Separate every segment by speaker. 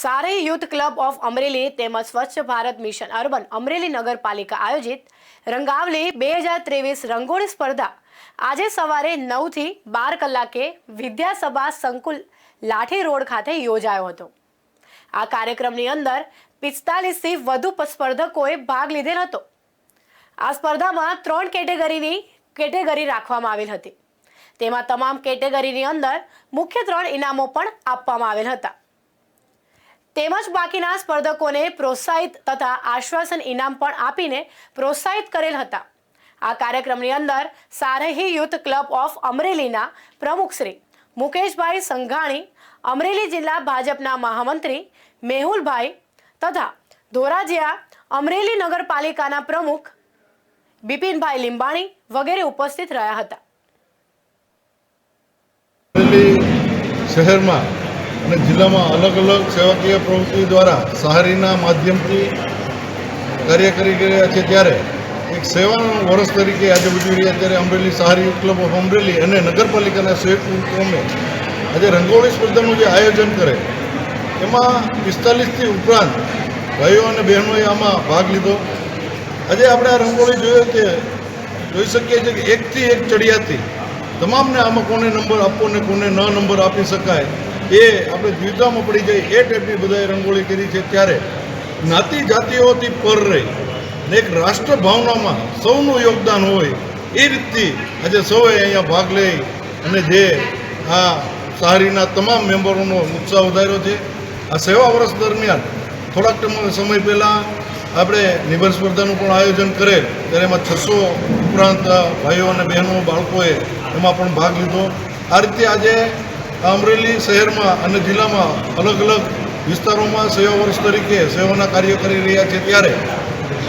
Speaker 1: સારી youth club of Amreli તેમજ સ્વચ્છ ભારત મિશન અર્બન અમરેલી નગરપાલિકા આયોજિત રંગાવલી બે હજાર ત્રેવીસ રંગોળી સ્પર્ધા આજે સવારે નવથી બાર કલાકે વિદ્યાસભા સંકુલ લાઠી રોડ ખાતે યોજાયો હતો. આ કાર્યક્રમની અંદર પિસ્તાલીસથી વધુ સ્પર્ધકોએ ભાગ લીધેલ હતો. આ સ્પર્ધામાં ત્રણ કેટેગરીની કેટેગરી રાખવામાં આવેલ હતી. તેમાં તમામ કેટેગરીની અંદર મુખ્ય ત્રણ ઇનામો પણ આપવામાં આવેલ હતા. તેમજ બાકીના સ્પર્ધકોને પ્રોત્સાહિત તથા આશ્વાસન ઇનામ પણ આપીને પ્રોત્સાહિત કરેલ હતા. આ કાર્યક્રમની અંદર સારહી યુથ ક્લબ ઓફ અમરેલીના પ્રમુખ શ્રી મુકેશભાઈ સંઘાણી, અમરેલી જિલ્લા ભાજપના મહામંત્રી મેહુલભાઈ તથા ધોરાજીયા અમરેલી નગરપાલિકાના પ્રમુખ બિપિનભાઈ લીંબાણી વગેરે ઉપસ્થિત રહ્યા હતા.
Speaker 2: શહેરમાં અને જિલ્લામાં અલગ અલગ સેવાકીય પ્રવૃત્તિ દ્વારા સહારીના માધ્યમથી કાર્ય કરી રહ્યા છે ત્યારે એક સેવાનું વર્ષ તરીકે આજે ઉજવી રહ્યા ત્યારે અમરેલી સહારી ક્લબ ઓફ અમરેલી અને નગરપાલિકાના સંયુક્ત ઉપક્રમે આજે રંગોળી સ્પર્ધાનું જે આયોજન કરે, એમાં પિસ્તાલીસથી ઉપરાંત ભાઈઓ અને બહેનોએ આમાં ભાગ લીધો. આજે આપણે આ રંગોળી જોઈએ તે જોઈ શકીએ છીએ કે એકથી એક ચડિયાથી તમામને આમાં કોને નંબર આપવો ને કોને ન નંબર આપી શકાય એ આપણે દ્વિધામાં પડી જાય એ ટાઈપની બધાએ રંગોળી કરી છે ત્યારે જ્ઞાતિ જાતિઓથી પર રહી ને એક રાષ્ટ્ર ભાવનામાં સૌનું યોગદાન હોય એ રીતથી આજે સૌએ અહીંયા ભાગ લઈ અને જે આ સહારીના તમામ મેમ્બરોનો ઉત્સાહ વધાર્યો છે. આ સેવા વર્ષ દરમિયાન થોડાક સમય પહેલાં આપણે નિબંધ સ્પર્ધાનું પણ આયોજન કરેલ. ત્યારે એમાં છસો ઉપરાંત ભાઈઓ અને બહેનો બાળકોએ એમાં પણ ભાગ લીધો. આ રીતે આજે અમરેલી શહેરમાં અને જિલ્લામાં અલગ અલગ વિસ્તારોમાં સેવા વર્ષ તરીકે સેવાના કાર્ય કરી રહ્યા છે ત્યારે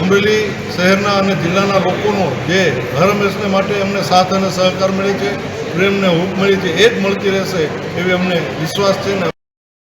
Speaker 2: અમરેલી શહેરના અને જિલ્લાના લોકોનો જે હંમેશને માટે અમને સાથ અને સહકાર મળે છે, પ્રેમને હૂંફ મળી છે, એ જ મળતી રહેશે એવી અમને વિશ્વાસ છે